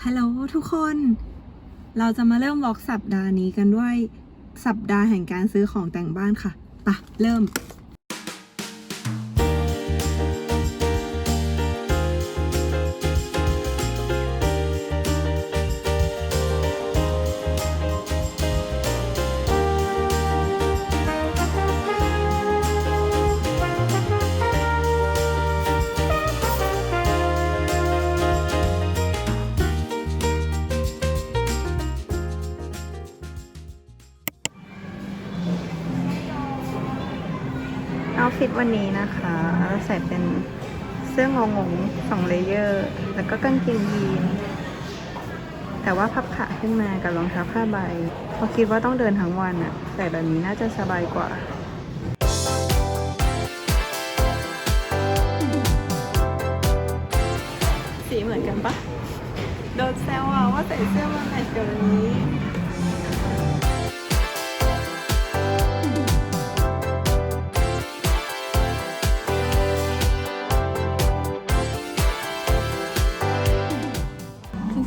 ฮัลโหลทุกคน เราจะมาเริ่มวอล์กสัปดาห์นี้กันด้วยสัปดาห์แห่งการซื้อของแต่งบ้านค่ะปะเริ่ม เอาฟิตวันนี้นะคะ ใส่เป็นเสื้องงงสองเลเยอร์ แล้วก็กางเกงยีน แต่ว่าพับขาขึ้นมากับรองเท้าผ้าใบเพราะคิดว่าต้องเดินทั้งวันอะใส่แบบนี้น่าจะสบายกว่าสีเหมือนกันปะโดนแซวอะว่าใส่เสื้อมาแมทกับอัน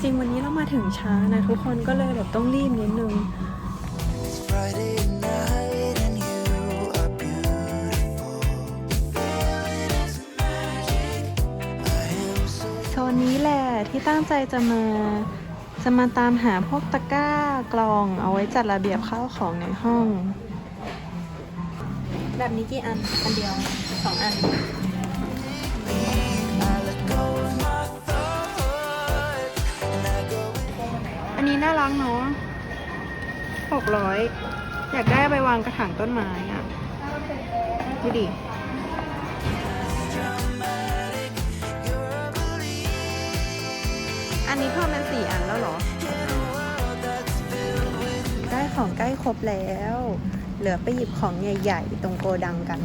ริง ๆ วันนี้เรามาถึงช้านะ ทุกคนก็เลยแบบต้องรีบนิดนึง It's Friday night and you are beautiful. Feeling is magic. I am so โซนนี้แหละที่ตั้งใจจะมา จะมาตามหาพวกตะกร้ากลองเอาไว้จัดระเบียบข้าวของในห้อง แบบนี้กี่อัน อันเดียวสองอัน รักเนาะหกร้อยอยากได้ไปวางกระถางต้นไม้อะดูดิอันนี้เพิ่มเป็นสี่อันแล้วเหรอ ได้ของใกล้ครบแล้ว เหลือไปหยิบของใหญ่ ๆ ตรงโกดังกัน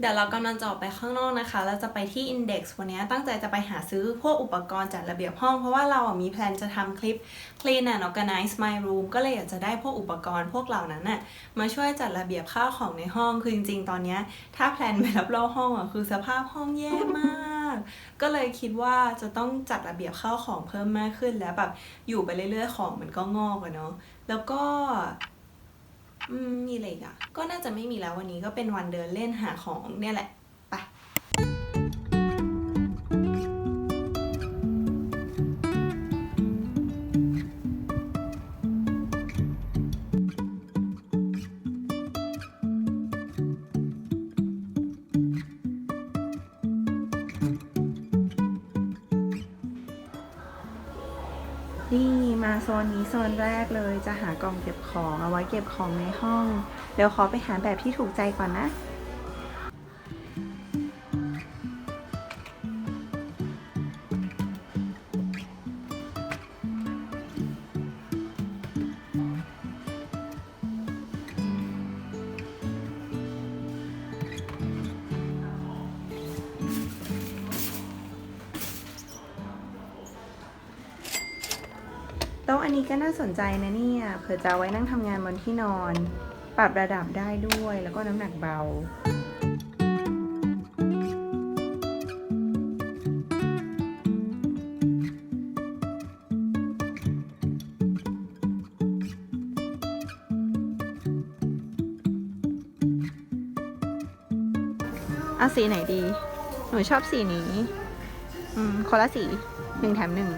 เดี๋ยวเรากำลังจะออกไปข้างนอกนะคะ เราจะไปที่ Index วันนี้ตั้งใจจะไปหาซื้อพวกอุปกรณ์จัดระเบียบห้อง เพราะว่าเราอะมีแพลนจะทำคลิป Clean and Organize My Room ก็เลยอยากจะได้พวกอุปกรณ์พวกเหล่านั้นน่ะมาช่วยจัดระเบียบข้าวของในห้อง คือจริงๆ ตอนนี้ถ้าแพลนไปรับรอบห้องอะคือสภาพห้องแย่มาก ก็เลยคิดว่าจะต้องจัดระเบียบข้าวของเพิ่มมากขึ้นแล้วแบบอยู่ไปเรื่อยๆของมันก็งอกอะเนาะแล้วก็ อืมมีอะไรอีกอะก็น่าจะไม่มีแล้ววันนี้ก็เป็นวันเดินเล่นหาของเนี่ยแหละ โซนนี้โซนแรกเลยจะหากล่องเก็บของเอาไว้เก็บของในห้อง เดี๋ยวขอไปหาแบบที่ถูกใจก่อนนะ โต๊ะอันนี้ก็น่าสนใจนะเนี่ยเผื่อจะไว้นั่งทำงานบนที่นอน ปรับระดับได้ด้วยแล้วก็น้ำหนักเบาเอาสีไหนดี หนูชอบสีนี้ อืม คนละสีหนึ่งแถมหนึ่ง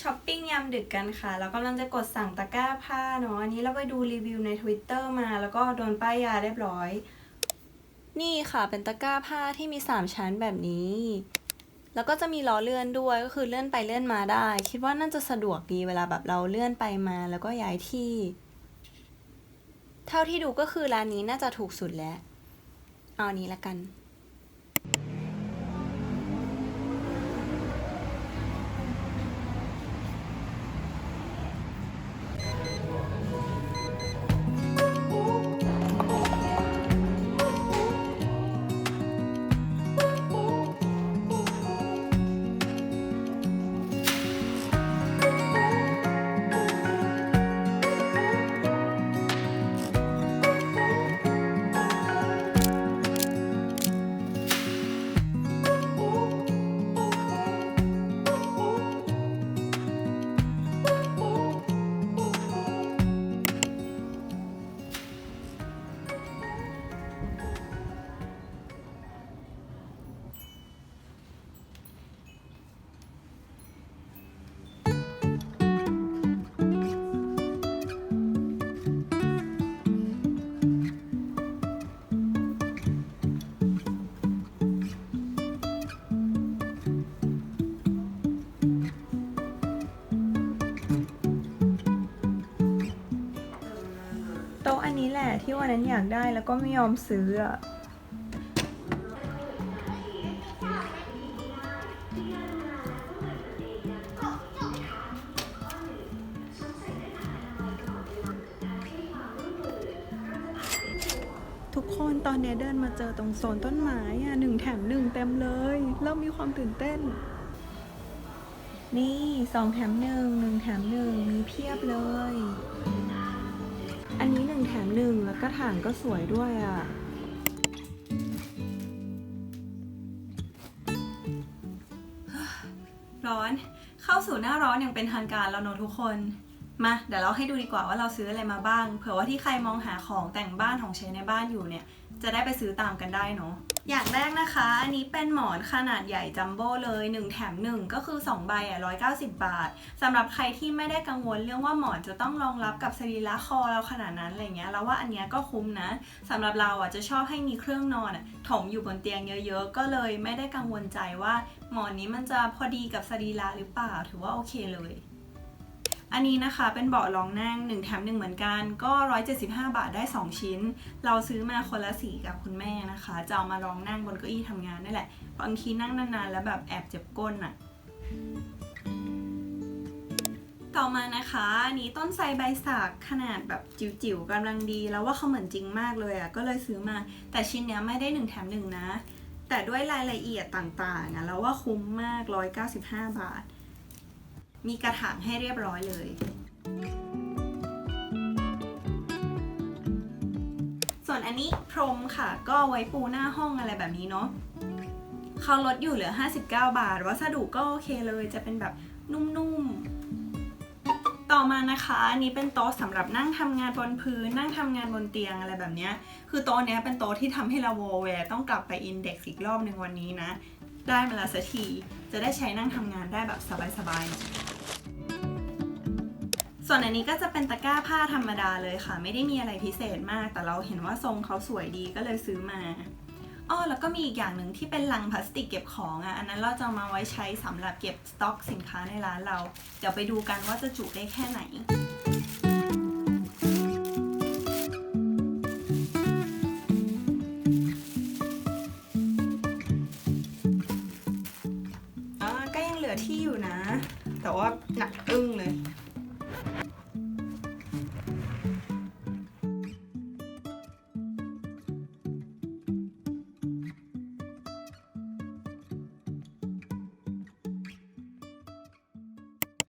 ช้อปปิ้งยามดึกกันค่ะ แล้วกำลังจะกดสั่งตะกร้าผ้าเนาะ อันนี้เราไปดูรีวิวใน Twitter มา แล้วก็โดนป้ายยาเรียบร้อย นี่ค่ะเป็นตะกร้าผ้าที่มี 3 ชั้นแบบนี้ แล้วก็จะมีล้อเลื่อนด้วย ก็คือเลื่อนไปเลื่อนมาได้ คิดว่าน่าจะสะดวกดีเวลาแบบเราเลื่อนไปมา แล้วก็ย้ายที่ เท่าที่ดูก็คือร้านนี้น่าจะถูกสุดแล้ว เอาอันนี้ละกัน ที่วันนั้นอยากได้แล้วก็ไม่ยอมซื้ออะทุกคนตอนเนี้เดินมาเจอตรงโซนต้นไม้อะหนึ่งแถมหนึ่งเต็มเลย เริ่มมีความตื่นเต้น นี่สองแถมหนึ่งหนึ่งแถมหนึ่งมีเพียบเลย อันนี้หนึ่งแถมหนึ่งแล้วก็ถางก็สวยด้วยอะ ร้อน เข้าสู่หน้าร้อนอย่างเป็นทางการแล้วเนอะทุกคน มาเดี๋ยวเราให้ดูดีกว่าว่าเราซื้ออะไรมาบ้าง เผื่อว่าที่ใครมองหาของแต่งบ้านของใช้ในบ้านอยู่เนี่ย จะได้ไปซื้อตามกันได้เนาะ อย่างแรกนะคะ อันนี้เป็นหมอนขนาดใหญ่จัมโบ้เลย 1 แถม 1 ก็คือ 2 ใบอะ190 บาทสำหรับใครที่ไม่ได้กังวลเรื่องว่าหมอนจะต้องรองรับกับสรีระคอเราขนาดนั้นอะไรเงี้ยเราว่าอันเนี้ยก็คุ้มนะสำหรับเราอะจะชอบให้มีเครื่องนอนอะถมอยู่บนเตียงเยอะๆ ก็เลยไม่ได้กังวลใจว่า หมอนนี้มันจะพอดีกับสรีระหรือเปล่า ถือว่าโอเคเลย อันนี้นะคะเป็นเบาะรองนั่ง1แถม1เหมือนกัน ก็ 175 บาทได้ 2 ชิ้น เราซื้อมาคนละสีกับคุณแม่นะคะ จะเอามารองนั่งบนเก้าอี้ทำงานนี่แหละบางทีนั่งนานๆแล้วแบบแอบเจ็บก้นอะต่อมานะคะอันนี้ต้นไทรใบสักขนาดแบบจิ๋วๆกำลังดีแล้วว่าเขาเหมือนจริงมากเลยอะก็เลยซื้อมา แต่ชิ้นเนี้ยไม่ได้1แถม1นะ แต่ด้วยรายละเอียดต่างๆอะแล้วว่าคุ้มมาก 195 บาท มีกระถางให้เรียบร้อยเลย ส่วนอันนี้พรมค่ะ ก็ไว้ปูหน้าห้องอะไรแบบนี้เนาะเขาลดอยู่เหลือ 59 บาท วัสดุก็โอเคเลยจะเป็นแบบนุ่มๆ ต่อมานะคะอันนี้เป็นโต๊ะสำหรับนั่งทำงานบนพื้น นั่งทำงานบนเตียงอะไรแบบนี้ คือโต๊ะเนี้ยเป็นโต๊ะที่ทำให้เราโวแวร์ต้องกลับไปอินเด็กซ์อีกรอบหนึ่งวันนี้นะ ได้มาแล้วสักที จะได้ใช้นั่งทำงานได้แบบสบายๆหน่อย ส่วนอันนี้ก็จะเป็นตะกร้าผ้าธรรมดาเลยค่ะ ไม่ได้มีอะไรพิเศษมาก แต่เราเห็นว่าทรงเขาสวยดีก็เลยซื้อมาอ้อแล้วก็มีอีกอย่างหนึ่งที่เป็นลังพลาสติกเก็บของอะอันนั้นเราจะมาไว้ใช้สำหรับเก็บสต็อกสินค้าในร้านเรา เดี๋ยวไปดูกันว่าจะจุได้แค่ไหนก็ยังเหลือที่อยู่นะ แต่ว่าหนักอึ้งเลย